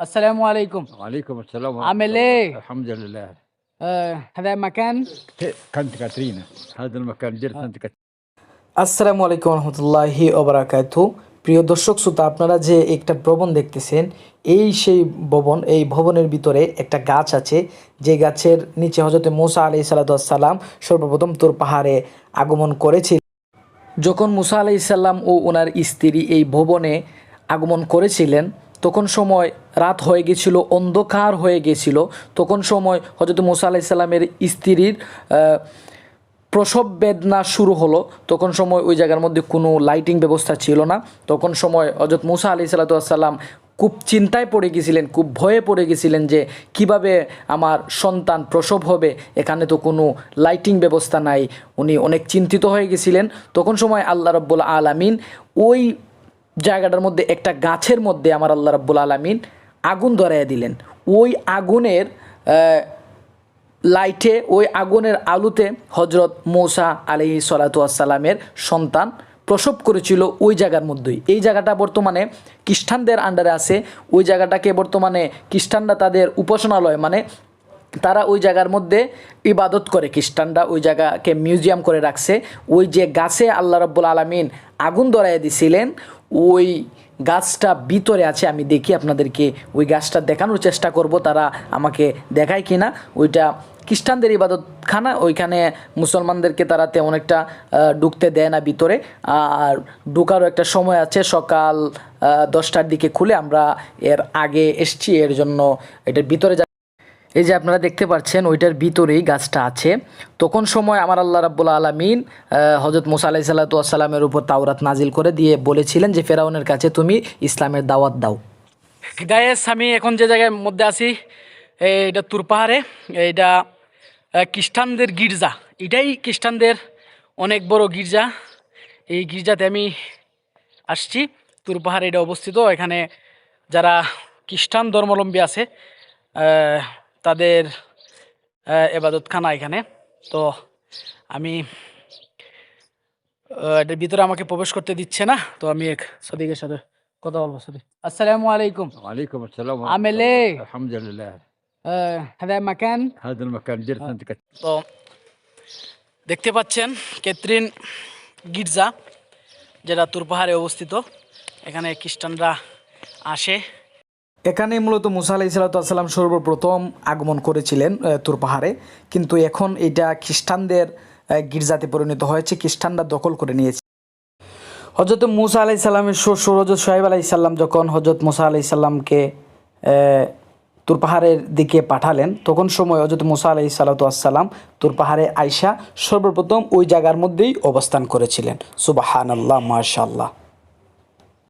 السلام عليكم وعليكم السلام ورحمة عامل الله. إيه؟ الحمد لله آه هذا مكان كانت كاترينا هذا المكان جرت انت كاترينا আসসালামু আলাইকুম রহমতুল্লাহি ওবরাকাত প্রিয় দর্শক শ্রোতা আপনারা যে একটা ভবন দেখতেছেন এই সেই ভবন এই ভবনের ভিতরে একটা গাছ আছে যে গাছের নিচে হজরতে মুসা আলি সাল্লাম সর্বপ্রথম তোর পাহাড়ে আগমন করেছিল যখন মুসা আলাই সাল্লাম ও ওনার স্ত্রী এই ভবনে আগমন করেছিলেন তখন সময় রাত হয়ে গেছিল, অন্ধকার হয়ে গেছিল। তখন সময় হজরত মুসা আলাই সাল্লামের স্ত্রীর প্রসব বেদনা শুরু হলো। তখন সময় ওই জায়গার মধ্যে কোনো লাইটিং ব্যবস্থা ছিল না। তখন সময় হজরত মুসা আলি সাল্লাতাম খুব চিন্তায় পড়ে গেছিলেন, খুব ভয়ে পড়ে গেছিলেন যে কীভাবে আমার সন্তান প্রসব হবে, এখানে তো কোনো লাইটিং ব্যবস্থা নাই। উনি অনেক চিন্তিত হয়ে গেছিলেন। তখন সময় আল্লাহ রব্বুল আলামিন ওই জায়গাটার মধ্যে একটা গাছের মধ্যে আমার আল্লাহ রব্বুল আলামিন আগুন ধরাইয়া দিলেন। ওই আগুনের লাইটে, ওই আগুনের আলুতে হজরত মৌসা আলহি সালাতামের সন্তান প্রসব করেছিল ওই জায়গার মধ্যেই। এই জায়গাটা বর্তমানে খ্রিস্টানদের আন্ডারে আছে। ওই জায়গাটাকে বর্তমানে খ্রিস্টানরা তাদের উপাসনালয় মানে তারা ওই জায়গার মধ্যে ইবাদত করে। খ্রিস্টানরা ওই জায়গাকে মিউজিয়াম করে রাখছে। ওই যে গাছে আল্লাহ রব্বুল আলমিন আগুন ধরাইয়া দিছিলেন ওই গাছটা ভিতরে আছে, আমি দেখি আপনাদেরকে ওই গাছটা দেখানোর চেষ্টা করব, তারা আমাকে দেখায় কিনা। ওইটা খ্রিস্টানদের ইবাদত খানা ওইখানে মুসলমানদেরকে তারা তেমন একটা ঢুকতে দেয় না ভিতরে। আর ঢুকারও একটা সময় আছে, সকাল দশটার দিকে খুলে আমরা এর আগে এসছি, এর জন্য এটার ভিতরে এই যে আপনারা দেখতে পাচ্ছেন, ওইটার ভিতরেই গাছটা আছে। তখন সময় আমার আল্লাহ রাব্বুল আলমিন হজরত মুসা আলাই সাল্লাতামের উপর তাওরাত নাজিল করে দিয়ে বলেছিলেন যে, ফেরাউনের কাছে তুমি ইসলামের দাওয়াত দাও। গায়েস আমি এখন যে জায়গার মধ্যে আছি এইটা তুর পাহাড়ে এইটা খ্রিস্টানদের গির্জা। এটাই খ্রিস্টানদের অনেক বড় গির্জা। এই গির্জাতে আমি আসছি, তুর পাহাড়ে এটা অবস্থিত। এখানে যারা খ্রিস্টান ধর্মাবলম্বী আছে তাদের এবাদতখানা এখানে তো আমি আহ, এটার ভিতরে আমাকে প্রবেশ করতে দিচ্ছে না তো আমি এক সদিকের সাথে কথা বলবো সদিক আসসালামু আলাইকুম وعليكم السلام ورحمة عامل الله. إيه؟ الحمد لله آه هذا مكان هذا المكان جرت انت كاترينا তো দেখতে পাচ্ছেন কেত্রিন গির্জা যেটা তুর পাহাড়ে অবস্থিত এখানে খ্রিস্টানরা আসে এখানে মূলত মুসা আলাই সাল্লাম সর্বপ্রথম আগমন করেছিলেন তুর পাহাড়ে। কিন্তু এখন এটা খ্রিস্টানদের গির্জাতে পরিণত হয়েছে, খ্রিস্টানরা দখল করে নিয়েছে। হজরত মুসা আলাই সাল্লামের শ্বশুর হজরত সোহেব আলাই সাল্লাম যখন হজরত মুসা আলাই সাল্লামকে তুর পাহাড়ের দিকে পাঠালেন, তখন সময় হজরত মুসা আলাই সাল্লাতাম তুর পাহাড়ে আইসা সর্বপ্রথম ওই জায়গার মধ্যেই অবস্থান করেছিলেন। সুবাহান আল্লাহ মাশাল্লাহ